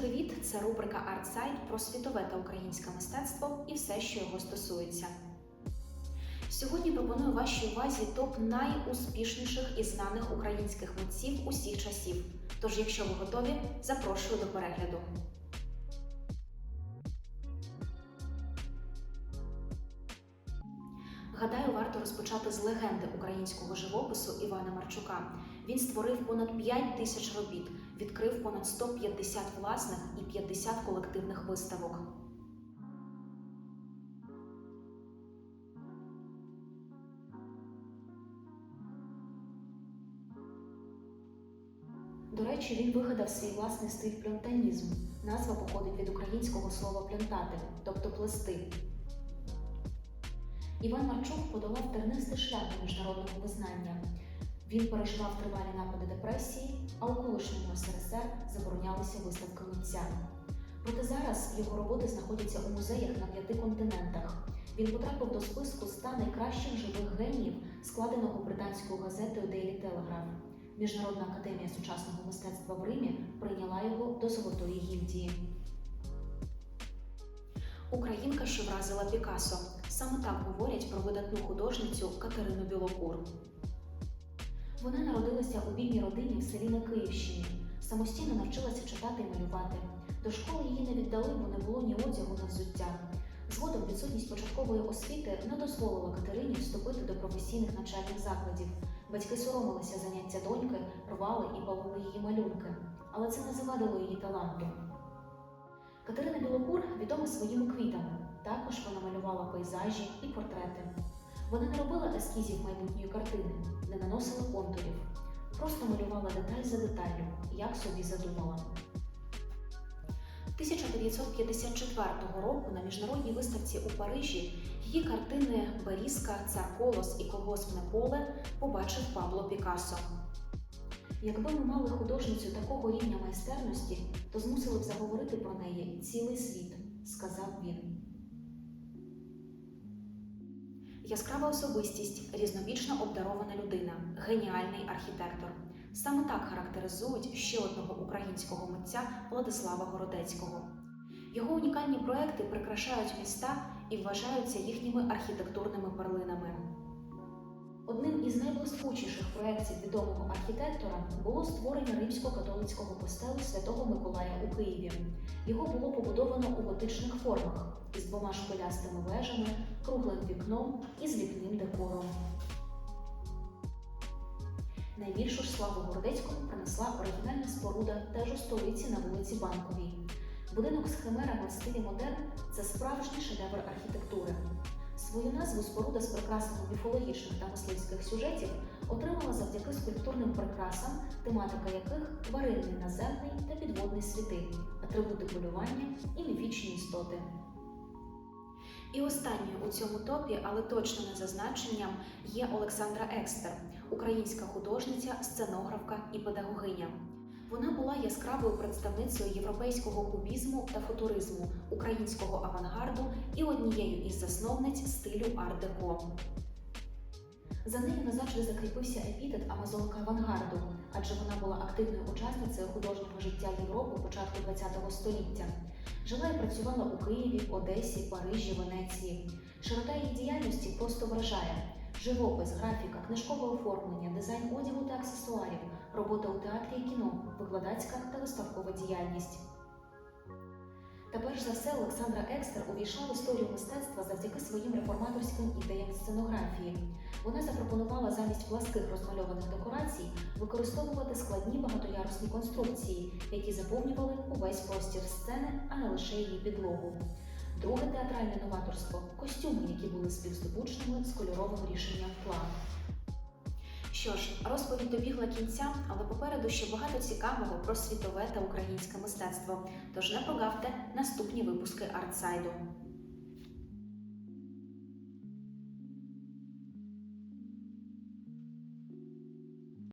Привіт! Це рубрика «Артсайт» про світове та українське мистецтво і все, що його стосується. Сьогодні пропоную вашій увазі топ найуспішніших і знаних українських митців усіх часів. Тож, якщо ви готові, запрошую до перегляду. Гадаю, варто розпочати з легенди українського живопису Івана Марчука. Він створив понад 5 тисяч робіт, відкрив понад 150 власних і 50 колективних виставок. До речі, він вигадав свій власний стиль пльонтанізм. Назва походить від українського слова пльонтати, тобто плести. Іван Марчук подолав тернистий шлях до міжнародного визнання. Він переживав тривалі напади депресії, а у колишньому СРСР заборонялися виставки митця. Проте зараз його роботи знаходяться у музеях на п'яти континентах. Він потрапив до списку ста найкращих живих геніїв, складеного британською газетою Daily Telegraph. Міжнародна академія сучасного мистецтва в Римі прийняла його до Золотої гільдії. Українка, що вразила Пікассо. Саме так говорять про видатну художницю Катерину Білокур. Вона народилася у бідній родині в селі на Київщині. Самостійно навчилася читати і малювати. До школи її не віддали, бо не було ні одягу, ні взуття. Згодом відсутність початкової освіти не дозволила Катерині вступити до професійних навчальних закладів. Батьки соромилися заняття доньки, рвали і палили її малюнки, але це не завадило її таланту. Катерина Білокур відома своїми квітами. Також вона малювала пейзажі і портрети. Вона не робила ескізів майбутньої картини, не наносила контурів, просто малювала деталь за деталлю, як собі задумала. 1954 року на міжнародній виставці у Парижі її картини Берізка, Цар Колос і Колгоспне поле побачив Пабло Пікассо. Якби ми мали художницю такого рівня майстерності, то змусили б заговорити про неї цілий світ, сказав він. Яскрава особистість, різновічно обдарована людина, геніальний архітектор. Саме так характеризують ще одного українського митця Владислава Городецького. Його унікальні проекти прикрашають міста і вважаються їхніми архітектурними перлинами. Одним із найблискучіших проєктів відомого архітектора було створення римсько-католицького костелу Святого Миколая у Києві. Його було побудовано у готичних формах із двома шпилястими вежами, круглим вікном і зліпним декором. Найбільшу ж славу Городецькому принесла оригінальна споруда теж у столиці на вулиці Банковій. Будинок з химерами в стилі модерн це справжній шедевр архітектури. Свою назву споруда з прикрасами міфологічних та мисливських сюжетів отримала завдяки скульптурним прикрасам, тематика яких тваринний наземний та підводний світи, атрибути полювання і міфічні істоти. І останньою у цьому топі, але точно не за значенням, є Олександра Екстер, українська художниця, сценографка і педагогиня. Вона була яскравою представницею європейського кубізму та футуризму, українського авангарду і однією із засновниць стилю арт-деко. За нею назавжди закріпився епітет Амазонка авангарду, адже вона була активною учасницею художнього життя Європи початку ХХ століття. Жила і працювала у Києві, Одесі, Парижі, Венеції. Широта її діяльності просто вражає. Живопис, графіка, книжкове оформлення, дизайн одягу та аксесуарів, робота у театрі і кіно, викладацька та виставкова діяльність. Та перш за все Олександра Екстер увійшла в історію мистецтва завдяки своїм реформаторським ідеям сценографії. Вона запропонувала замість пласких розмальованих декорацій використовувати складні багатоярусні конструкції, які заповнювали увесь простір сцени, а не лише її підлогу. Друге театральне новаторство костюми, які були співздобучними з кольоровим рішенням плану. Що ж, розповідь добігла кінця, але попереду ще багато цікавого про світове та українське мистецтво. Тож не прогавте наступні випуски артсайду.